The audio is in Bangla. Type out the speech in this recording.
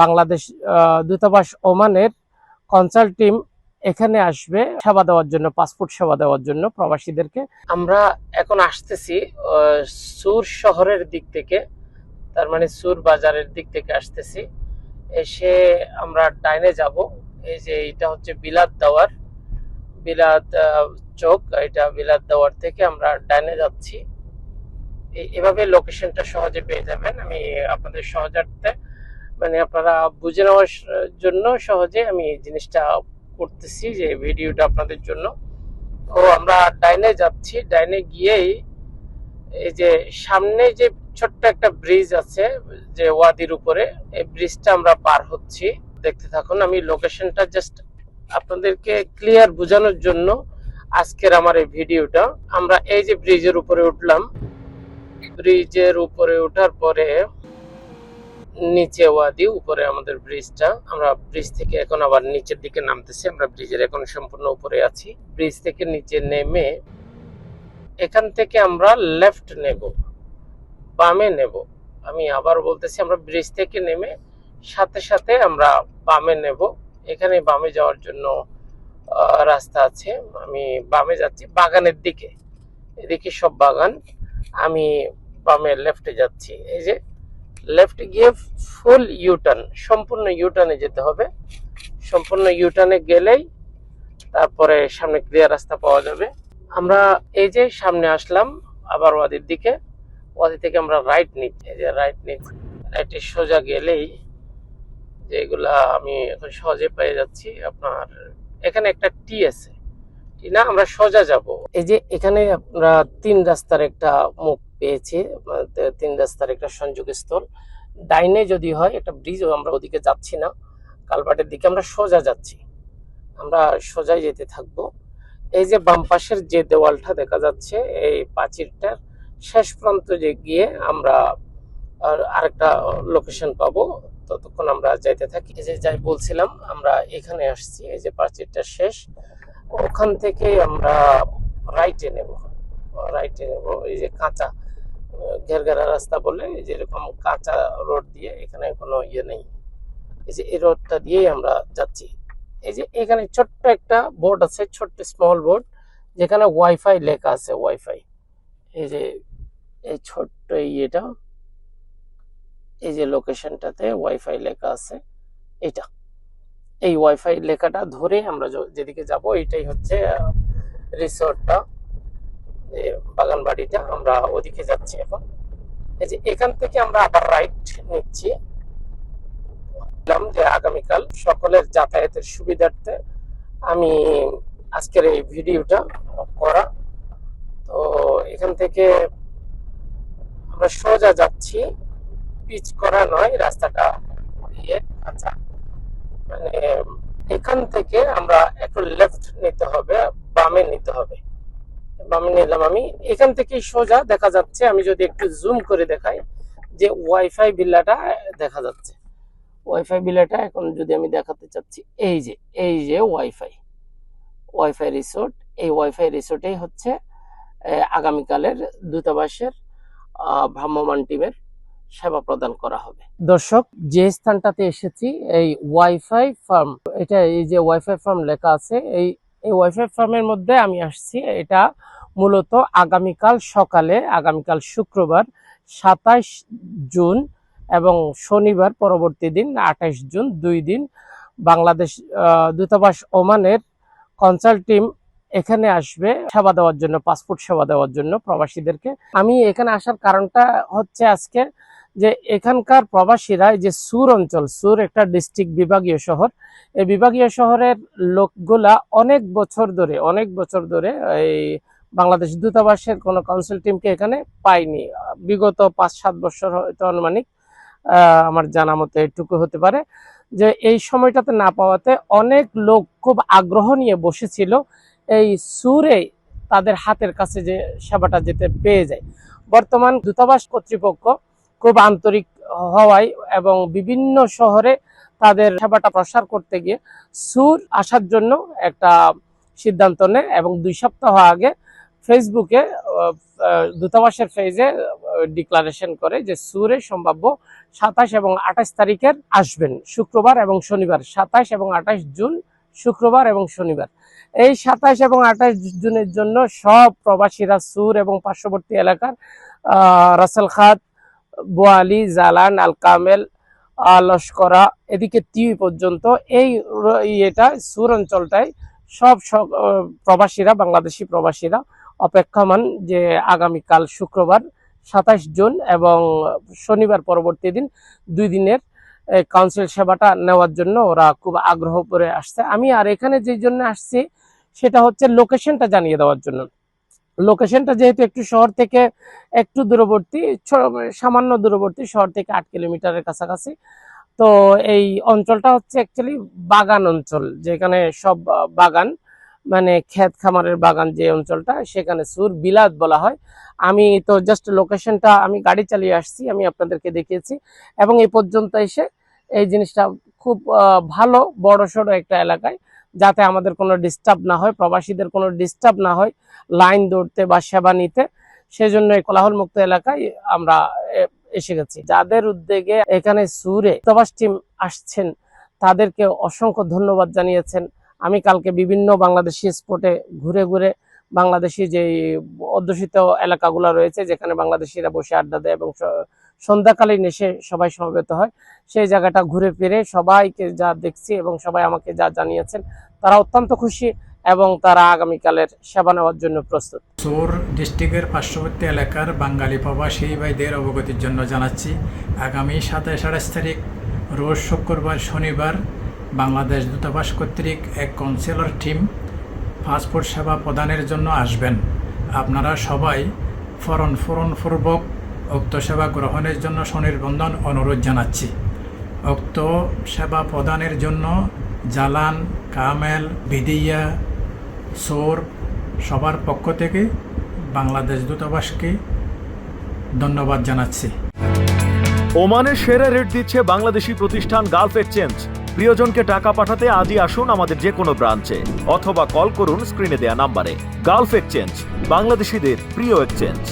বাংলাদেশ দূতাবাস ওমানের কনসাল্ট টিম এখানে আসবে সেবা দেওয়ার জন্য পাসপোর্ট সেবা দেওয়ার জন্য প্রবাসীদেরকে। আমরা এখন আসতেছি সুর শহরের দিক থেকে, তার মানে সুর বাজারের দিক থেকে আসতেছি। এসে আমরা ডাইনে যাব, এই যে এটা হচ্ছে বিলাত দাওয়ার, বিলাত চোক, এটা বিলাত দাওয়ার থেকে আমরা ডাইনে যাচ্ছি। এভাবে লোকেশনটা সহজে পেয়ে যাবেন, আমি আপনাদের সহজার্থে মানে আপনারা বুঝে নেওয়ার জন্য সহজে আমি এই জিনিসটা করতেছি যে ভিডিওটা আপনাদের জন্য। তো আমরা ডাইনে যাচ্ছি। ডাইনে গিয়েই এই যে সামনে যে ছোট্ট একটা ব্রিজ আছে যে ওয়াদির উপরে, এই ব্রিজটা আমরা পার হচ্ছি। দেখতে থাকুন, আমি লোকেশনটা জাস্ট আপনাদেরকে ক্লিয়ার বোঝানোর জন্য আজকের আমার এই ভিডিওটা। আমরা এই যে ব্রিজের উপরে উঠলাম। ব্রিজের উপরে ওঠার পরে নিচে ওয়াদি উপরে আমাদের ব্রিজটা, আমরা ব্রিজ থেকে এখন আবার নিচের দিকে নামতেছি, আমরা ব্রিজের এখন সম্পূর্ণ উপরে আছি। ব্রিজ থেকে নিচে নেমে এখান থেকে আমরা লেফট নেব, বামে নেব। আমি আবার বলতেছি, আমরা ব্রিজ থেকে নেমে সাথে সাথে আমরা বামে নেব। এখানে বামে যাওয়ার জন্য রাস্তা আছে। আমি বামে যাচ্ছি, বাগানের দিকে। এদিকে সব বাগান, আমি বামে লেফটে যাচ্ছি। এই যে লেফট গিয়ে ফুল ইউটার্ন সম্পূর্ণ ইউটার্নে যেতে হবে। সম্পূর্ণ ইউটার্নে গেলেই তারপরে সামনে ক্লিয়ার রাস্তা পাওয়া যাবে। আমরা এই যে সামনে আসলাম, আবার ওয়াদির দিকে। ওয়াদি থেকে আমরা রাইট নিচ্ছি। এই যে রাইট নিচ্ছি। রাইটে সোজা গেলেই যেগুলা আমি এখন সহজে পেয়ে যাচ্ছি। আপনার এখানে একটা টি আছে। টি না, আমরা সোজা যাব। এই যে এখানে আমরা তিন রাস্তার একটা মুখ পেয়েছি তিন রাস্তার একটা সংযোগ স্থল ডাইনে যদি হয় একটা ব্রিজ আমরা ওদিকে যাচ্ছি না। কালভার্টের দিকে আমরা সোজা যাচ্ছি। আমরা সোজাই যেতে থাকব। এই যে বাম পাশের যে দেওয়ালটা দেখা যাচ্ছে, এই প্রাচীরটার শেষ প্রান্তে যে গিয়ে আমরা আর আরেকটা লোকেশন পাবো, ততক্ষণ আমরা যাইতে থাকি। এই যে যাই বলছিলাম, আমরা এখানে আসছি। এই যে প্রাচীরটা শেষ, ওখান থেকে আমরা রাইটে নেব। রাইটে নেব, এই যে কাঁচা। ঘেরঘেরা রাস্তা বলে এই যে এরকম কাঁচা রোড দিয়ে এখানে কোনো ইয়ে নেই। এই যে এই রোডটা দিয়েই আমরা যাচ্ছি। এই যে এখানে ছোট্ট একটা বোর্ড আছে, ছোট্ট স্মল বোর্ড, যেখানে ওয়াইফাই লেখা আছে ওয়াইফাই এই যে এই ছোট্ট ইয়েটা, এই যে লোকেশনটাতে ওয়াইফাই লেখা আছে, এটা। এই ওয়াইফাই লেখাটা ধরে আমরা যেদিকে যাব এটাই হচ্ছে রিসোর্টটা বাগান বাড়িটা আমরা ওদিকে যাচ্ছি এখন। এই যে এখান থেকে আমরা আবার রাইট নিচ্ছি। যে আগামীকাল সকলের যাতায়াতের সুবিধার্থে আমি আজকের এই ভিডিওটা করা। তো এখান থেকে আমরা সোজা যাচ্ছি। পিচ করা নয়, রাস্তাটা ইয়ে আচ্ছা মানে এখান থেকে আমরা একটু লেফট নিতে হবে, বামে নিতে হবে। বামে নিলাম আমি। এখান থেকেই সোজা দেখা যাচ্ছে আমি যদি একটু জুম করে দেখাই যে ওয়াইফাই বিল্লাটা দেখা যাচ্ছে। ওয়াইফাই বিল্লাটা এখন যদি আমি দেখাতে চাচ্ছি এই যে এই যে ওয়াইফাই ওয়াইফাই রিসোর্ট এই ওয়াইফাই রিসোর্টেই হচ্ছে আগামীকালের দূতাবাসের আহ, ভ্রাম্যমাণ টিমের সেবা প্রদান করা হবে। দর্শক যে স্থানটাতে এসেছি এই ওয়াইফাই ফার্ম এটা এই যে ওয়াইফাই ফার্ম লেখা আছে এই এই ওয়াইফাই ফার্মের মধ্যে আমি আসছি। এটা মূলত আগামীকাল সকালে, আগামীকাল শুক্রবার সাতাশ জুন এবং শনিবার পরবর্তী দিন আঠাশ জুন দুই দিন বাংলাদেশ দূতাবাস ওমানের কনসাল্ট টিম এখানে আসবে সেবা দেওয়ার জন্য, পাসপোর্ট সেবা দেওয়ার জন্য প্রবাসীদেরকে। আমি এখানে আসার কারণটা হচ্ছে আজকে যে এখানকার প্রবাসীরা যে সুর অঞ্চল, সুর একটা ডিস্ট্রিক্ট বিভাগীয় শহর, এই বিভাগীয় শহরের লোকগুলা অনেক বছর ধরে, অনেক বছর ধরে এই বাংলাদেশ দূতাবাসের কোনো কাউন্সিল টিমকে এখানে পাইনি বিগত পাঁচ সাত বছর হয়তো আনুমানিক আমার জানা মতে এটুকু হতে পারে যে এই সময়টাতে না পাওয়াতে অনেক লোক খুব আগ্রহ নিয়ে বসেছিল এই সুরে তাদের হাতের কাছে যে সেবাটা যেতে পেয়ে যায়। বর্তমান দূতাবাস কর্তৃপক্ষ খুব আন্তরিক হওয়ায় এবং বিভিন্ন শহরে তাদের সেবাটা প্রসার করতে গিয়ে সুর আসার জন্য একটা সিদ্ধান্ত নেয় এবং দুই সপ্তাহ আগে ফেসবুকে দূতাবাসের ফেজে ডিক্লারেশন করে যে সুরে সম্ভাব্য সাতাশ এবং আঠাশ তারিখের আসবেন, শুক্রবার এবং শনিবার। সাতাশ এবং আঠাশ জুন, শুক্রবার এবং শনিবার। এই সাতাশ এবং আঠাশ জুনের জন্য সব প্রবাসীরা সুর এবং পার্শ্ববর্তী এলাকার রাসেল খাত বোয়ালি, জালান আল কামেল লস্করা এদিকে তিউই পর্যন্ত এই ইয়েটা সুর অঞ্চলটায় সব সব প্রবাসীরা, বাংলাদেশি প্রবাসীরা অপেক্ষমান যে আগামীকাল শুক্রবার সাতাশ জুন এবং শনিবার পরবর্তী দিন দুই দিনের কাউন্সিল সেবাটা নেওয়ার জন্য ওরা খুব আগ্রহ করে আসছে। আমি আর এখানে যে জন্য আসছি সেটা হচ্ছে লোকেশনটা জানিয়ে দেওয়ার জন্য। লোকেশনটা যেহেতু একটু শহর থেকে একটু দূরবর্তী সামান্য দূরবর্তী, শহর থেকে আট কিলোমিটারের কাছাকাছি। তো এই অঞ্চলটা হচ্ছে অ্যাকচুয়ালি বাগান অঞ্চল, যেখানে সব বাগান মানে ক্ষেত খামারের বাগান যে অঞ্চলটা, সেখানে সুর বিলাত বলা হয়। আমি তো জাস্ট লোকেশনটা আমি গাড়ি চালিয়ে আসছি, আমি আপনাদেরকে দেখিয়েছি। এবং এই পর্যন্ত এসে এই জিনিসটা খুব ভালো বড় সড়ো একটা এলাকায় যাতে আমাদের কোনো ডিস্টার্ব না হয়, প্রবাসীদের কোনো ডিস্টার্ব না হয় লাইন দৌড়তে বা সেবা নিতে। সেজন্য এই কোলাহল মুক্ত এলাকায় আমরা এসে গেছি। যাদের উদ্যোগে এখানে সুরে প্রবাস টিম আসছেন, তাদেরকে অসংখ্য ধন্যবাদ জানিয়েছেন। আমি কালকে বিভিন্ন বাংলাদেশি স্পটে ঘুরে ঘুরে বাংলাদেশি যে অধ্যুষিত এলাকাগুলো রয়েছে, যেখানে বাংলাদেশিরা বসে আড্ডা দেয় এবং সন্ধ্যাকালীন এসে সবাই সমবেত হয়। সেই জায়গাটা ঘুরে ফিরে সবাইকে যা দেখছি এবং সবাই আমাকে যা জানিয়েছেন, তারা অত্যন্ত খুশি এবং তারা আগামীকালের সেবা নেওয়ার জন্য প্রস্তুত। সোর ডিস্ট্রিক্টের পার্শ্ববর্তী এলাকার বাঙালি প্রবাসী ভাইদের অবগতির জন্য জানাচ্ছি, আগামী সাতাশ আঠাশ তারিখ, রোজ শুক্রবার শনিবার, বাংলাদেশ দূতাবাস কর্তৃক এক কাউন্সিলর টিম পাসপোর্ট সেবা প্রদানের জন্য আসবেন। আপনারা সবাই ফরন ফরন পূর্বক উক্ত সেবা গ্রহণের জন্য স্বনির্বন্ধন অনুরোধ জানাচ্ছি। উক্ত সেবা প্রদানের জন্য জালান কামেল, বিদিয়া সোর সবার পক্ষ থেকে বাংলাদেশ দূতাবাসকে ধন্যবাদ জানাচ্ছি। ওমানের সেরা রেট দিচ্ছে বাংলাদেশি প্রতিষ্ঠান গালফ এক্সচেঞ্জ। প্রিয়জনকে টাকা পাঠাতে আজই আসুন আমাদের যে কোনো ব্রাঞ্চে অথবা কল করুন স্ক্রিনে দেয়া নাম্বারে। গালফ এক্সচেঞ্জ, বাংলাদেশিদের প্রিয় এক্সচেঞ্জ।